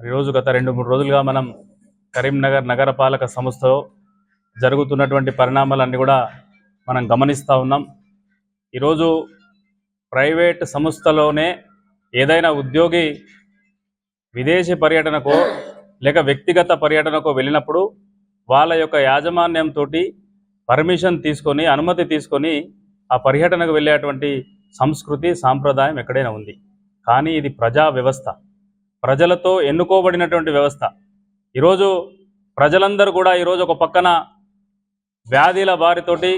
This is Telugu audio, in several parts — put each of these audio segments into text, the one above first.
ఈరోజు గత రెండు మూడు రోజులుగా మనం కరీంనగర్ నగరపాలక సంస్థలో జరుగుతున్నటువంటి పరిణామాలన్నీ కూడా మనం గమనిస్తూ ఉన్నాం. ఈరోజు ప్రైవేట్ సంస్థలోనే ఏదైనా ఉద్యోగి విదేశీ పర్యటనకో లేక వ్యక్తిగత పర్యటనకో వెళ్ళినప్పుడు వాళ్ళ యొక్క యాజమాన్యంతో పర్మిషన్ తీసుకొని అనుమతి తీసుకొని ఆ పర్యటనకు వెళ్ళేటువంటి సంస్కృతి సాంప్రదాయం ఎక్కడైనా ఉంది. కానీ ఇది ప్రజా వ్యవస్థ. ప్రజలతో ఎన్నుకోబడినటువంటి వ్యవస్థ. ఈరోజు ప్రజలందరూ కూడా ఈరోజు ఒక పక్కన వ్యాధుల బారితోటి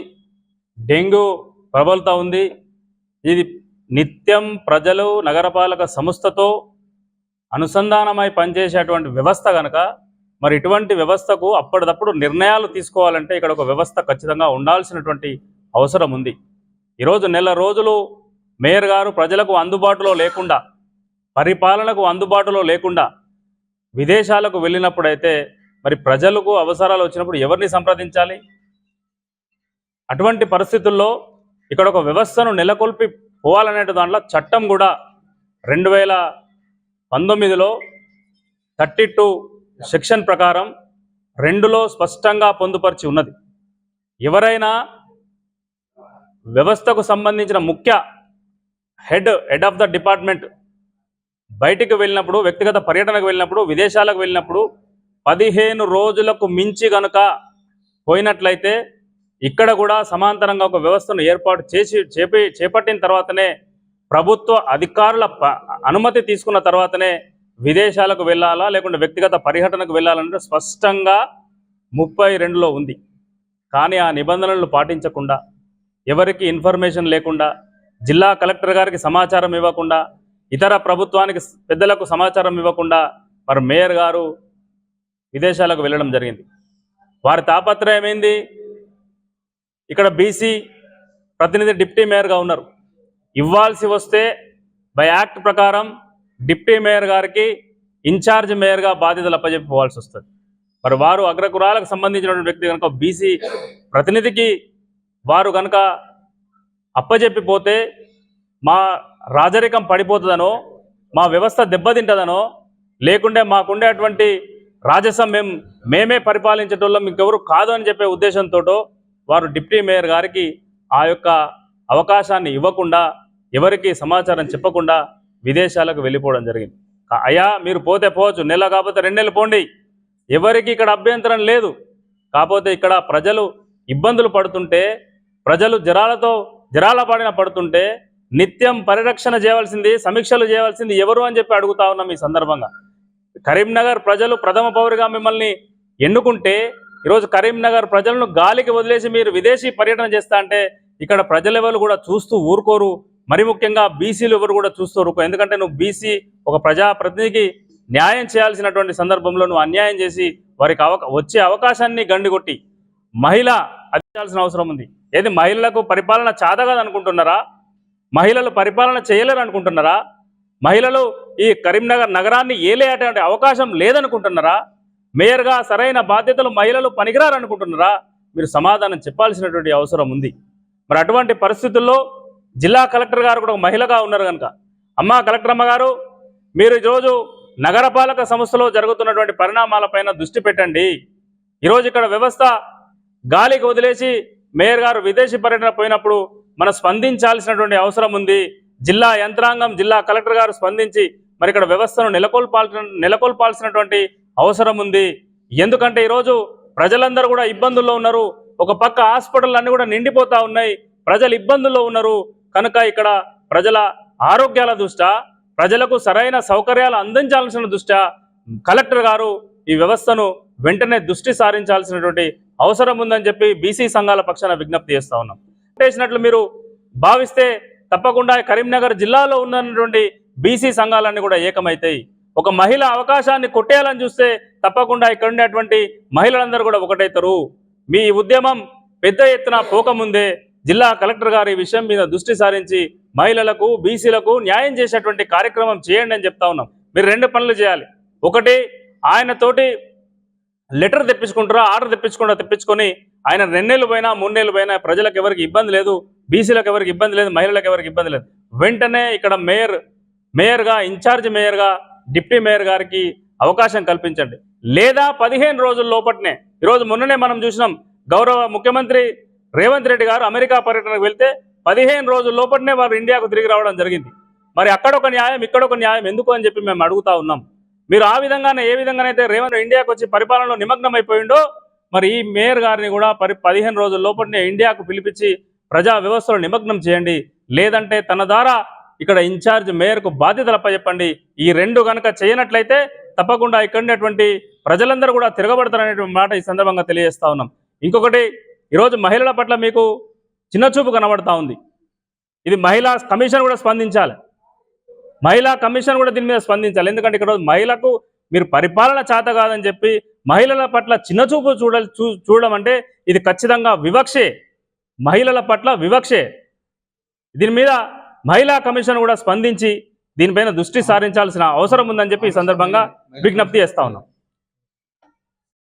డెంగ్యూ ప్రబలుతూ ఉంది. ఇది నిత్యం ప్రజలు నగరపాలక సంస్థతో అనుసంధానమై పనిచేసేటువంటి వ్యవస్థ కనుక మరి ఇటువంటి వ్యవస్థకు అప్పటిదప్పుడు నిర్ణయాలు తీసుకోవాలంటే ఇక్కడ ఒక వ్యవస్థ ఖచ్చితంగా ఉండాల్సినటువంటి అవసరం ఉంది. ఈరోజు నెల రోజులు మేయర్ గారు ప్రజలకు అందుబాటులో లేకుండా పరిపాలనకు అందుబాటులో లేకుండా విదేశాలకు వెళ్ళినప్పుడైతే మరి ప్రజలకు అవసరాలు వచ్చినప్పుడు ఎవరిని సంప్రదించాలి? అటువంటి పరిస్థితుల్లో ఇక్కడ ఒక వ్యవస్థను నెలకొల్పి పోవాలనే దాంట్లో చట్టం కూడా రెండు వేల పంతొమ్మిదిలో థర్టీ టూ సెక్షన్ ప్రకారం రెండులో స్పష్టంగా పొందుపరిచి ఉన్నది. ఎవరైనా వ్యవస్థకు సంబంధించిన ముఖ్య head head of the department బయటికి వెళ్ళినప్పుడు వ్యక్తిగత పర్యటనకు వెళ్ళినప్పుడు విదేశాలకు వెళ్ళినప్పుడు పదిహేను రోజులకు మించి గనుక పోయినట్లయితే ఇక్కడ కూడా సమాంతరంగా ఒక వ్యవస్థను ఏర్పాటు చేసి చేపి చేపట్టిన తర్వాతనే ప్రభుత్వ అధికారుల ప- అనుమతి తీసుకున్న తర్వాతనే విదేశాలకు వెళ్ళాలా లేకుంటే వ్యక్తిగత పర్యటనకు వెళ్ళాలంటే స్పష్టంగా ముప్పై రెండులో ఉంది. కానీ ఆ నిబంధనలు పాటించకుండా ఎవరికి ఇన్ఫర్మేషన్ లేకుండా జిల్లా కలెక్టర్ గారికి సమాచారం ఇవ్వకుండా ఇతర ప్రభుత్వానికి పెద్దలకు సమాచారం ఇవ్వకుండా మరి మేయర్ గారు విదేశాలకు వెళ్ళడం జరిగింది. వారి తాపత్రయం ఏంది? ఇక్కడ బీసీ ప్రతినిధి డిప్టీ మేయర్గా ఉన్నారు. ఇవ్వాల్సి వస్తే బై యాక్ట్ ప్రకారం డిప్టీ మేయర్ గారికి ఇన్ఛార్జ్ మేయర్గా బాధ్యతలు అప్పజెప్పుకోవాల్సి వస్తుంది. మరి వారు అగ్రకులాలకు సంబంధించినటువంటి వ్యక్తి కనుక బీసీ ప్రతినిధికి వారు కనుక అప్పజెప్పిపోతే మా రాజరికం పడిపోతుందనో మా వ్యవస్థ దెబ్బతింటదనో లేకుంటే మాకుండేటువంటి రాజసం మేము మేమే పరిపాలించేటోళ్ళం ఇంకెవరు కాదు అని చెప్పే ఉద్దేశంతో వారు డిప్టీ మేయర్ గారికి ఆ యొక్క అవకాశాన్ని ఇవ్వకుండా ఎవరికి సమాచారం చెప్పకుండా విదేశాలకు వెళ్ళిపోవడం జరిగింది. కా- అయ్యా మీరు పోతే పోవచ్చు నెల కాకపోతే రెండు నెలలు పోండి. ఎవరికి ఇక్కడ అభ్యంతరం లేదు. కాకపోతే ఇక్కడ ప్రజలు ఇబ్బందులు పడుతుంటే ప్రజలు జరాలతో జరాల పాడిన పడుతుంటే నిత్యం పరిరక్షణ చేయవలసింది సమీక్షలు చేయవలసింది ఎవరు అని చెప్పి అడుగుతా ఉన్నాం ఈ సందర్భంగా. కరీంనగర్ ప్రజలు ప్రథమ పౌరుగా మిమ్మల్ని ఎన్నుకుంటే ఈరోజు కరీంనగర్ ప్రజలను గాలికి వదిలేసి మీరు విదేశీ పర్యటన చేస్తా అంటే ఇక్కడ ప్రజలెవరు కూడా చూస్తూ ఊరుకోరు. మరి ముఖ్యంగా బీసీలు ఎవరు కూడా చూస్తూ ఊరుకో ఎందుకంటే నువ్వు బీసీ ఒక ప్రజాప్రతినిధికి న్యాయం చేయాల్సినటువంటి సందర్భంలో నువ్వు అన్యాయం చేసి వారికి అవక వచ్చే అవకాశాన్ని గండిగొట్టి మహిళ అందించాల్సిన అవసరం ఉంది. ఏది మహిళలకు పరిపాలన చాదగాదు అనుకుంటున్నారా మహిళలు పరిపాలన చేయలేరు అనుకుంటున్నారా? మహిళలు ఈ కరీంనగర్ నగరాన్ని ఏలేటువంటి అవకాశం లేదనుకుంటున్నారా? మేయర్గా సరైన బాధ్యతలు మహిళలు పనికిరారు అనుకుంటున్నారా? మీరు సమాధానం చెప్పాల్సినటువంటి అవసరం ఉంది. మరి అటువంటి పరిస్థితుల్లో జిల్లా కలెక్టర్ గారు కూడా ఒక మహిళగా ఉన్నారు కనుక. అమ్మా కలెక్టర్ అమ్మ గారు మీరు ఈరోజు నగరపాలక సంస్థలో జరుగుతున్నటువంటి పరిణామాలపైన దృష్టి పెట్టండి. ఈరోజు ఇక్కడ వ్యవస్థ గాలికి వదిలేసి మేయర్ గారు విదేశీ పర్యటన పోయినప్పుడు మనం స్పందించాల్సినటువంటి అవసరం ఉంది. జిల్లా యంత్రాంగం జిల్లా కలెక్టర్ గారు స్పందించి మరి ఇక్కడ వ్యవస్థను నెలకొల్పాల్సిన నెలకొల్పాల్సినటువంటి అవసరం ఉంది. ఎందుకంటే ఈరోజు ప్రజలందరూ కూడా ఇబ్బందుల్లో ఉన్నారు. ఒక పక్క హాస్పిటల్ అన్నీ కూడా నిండిపోతూ ఉన్నాయి. ప్రజలు ఇబ్బందుల్లో ఉన్నారు. కనుక ఇక్కడ ప్రజల ఆరోగ్యాల దృష్ట్యా ప్రజలకు సరైన సౌకర్యాలు అందించాల్సిన దృష్ట్యా కలెక్టర్ గారు ఈ వ్యవస్థను వెంటనే దృష్టి సారించాల్సినటువంటి అవసరం ఉందని చెప్పి బీసీ సంఘాల పక్షాన విజ్ఞప్తి చేస్తా ఉన్నాం. చేసినట్లు మీరు భావిస్తే తప్పకుండా కరీంనగర్ జిల్లాలో ఉన్నటువంటి బీసీ సంఘాలన్నీ కూడా ఏకమవుతాయి ఒక మహిళ అవకాశాన్ని కొట్టేయాలని చూస్తే తప్పకుండా ఇక్కడ ఉండేటువంటి మహిళలందరూ కూడా ఒకటవుతారు మీ ఉద్యమం పెద్ద ఎత్తున పోకముందే జిల్లా కలెక్టర్ గారు ఈ విషయం మీద దృష్టి సారించి మహిళలకు బీసీలకు న్యాయం చేసేటువంటి కార్యక్రమం చేయండి అని చెప్తా ఉన్నాం. మీరు రెండు పనులు చేయాలి. ఒకటి ఆయనతోటి లెటర్ తెప్పించుకుంటారా ఆర్డర్ తెప్పించుకుంటా తెప్పించుకొని ఆయన రెండేళ్ళు పోయినా మూడేళ్ళు పోయినా ప్రజలకు ఎవరికి ఇబ్బంది లేదు బీసీలకు ఎవరికి ఇబ్బంది లేదు మహిళలకు ఎవరికి ఇబ్బంది లేదు. వెంటనే ఇక్కడ మేయర్ మేయర్గా ఇన్ఛార్జ్ మేయర్గా డిప్యూటీ మేయర్ గారికి అవకాశం కల్పించండి. లేదా పదిహేను రోజుల లోపట్నే ఈరోజు మొన్ననే మనం చూసినాం గౌరవ ముఖ్యమంత్రి రేవంత్ రెడ్డి గారు అమెరికా పర్యటనకు వెళ్తే పదిహేను రోజుల లోపట్నే వారు ఇండియాకు తిరిగి రావడం జరిగింది. మరి అక్కడ ఒక న్యాయం ఇక్కడ ఒక న్యాయం ఎందుకు అని చెప్పి మేము అడుగుతా ఉన్నాం. మీరు ఆ విధంగానే ఏ విధంగానైతే రేవంత్ ఇండియాకు వచ్చి పరిపాలనలో నిమగ్నం అయిపోయిండో మరి ఈ మేయర్ గారిని కూడా పరి పదిహేను రోజుల లోపలనే ఇండియాకు పిలిపించి ప్రజా వ్యవస్థలో నిమగ్నం చేయండి. లేదంటే తన ద్వారా ఇక్కడ ఇన్ఛార్జ్ మేయర్కు బాధ్యతలపై చెప్పండి ఈ రెండు కనుక చేయనట్లయితే తప్పకుండా ఇక్కడున్నటువంటి ప్రజలందరూ కూడా తిరగబడతారనేటువంటి మాట ఈ సందర్భంగా తెలియజేస్తా ఉన్నాం. ఇంకొకటి ఈరోజు మహిళల పట్ల మీకు చిన్నచూపు కనబడతా ఉంది. ఇది మహిళా కమిషన్ కూడా స్పందించాలి. మహిళా కమిషన్ కూడా దీని మీద స్పందించాలి. ఎందుకంటే ఇక్కడ మహిళకు మీరు పరిపాలన చేత కాదని చెప్పి మహిళల పట్ల చిన్నచూపు చూడ చూ చూడడం అంటే ఇది ఖచ్చితంగా వివక్షే. మహిళల పట్ల వివక్షే. దీని మీద మహిళా కమిషన్ కూడా స్పందించి దీనిపైన దృష్టి సారించాల్సిన అవసరం ఉందని చెప్పి ఈ సందర్భంగా విజ్ఞప్తి చేస్తా ఉన్నాం.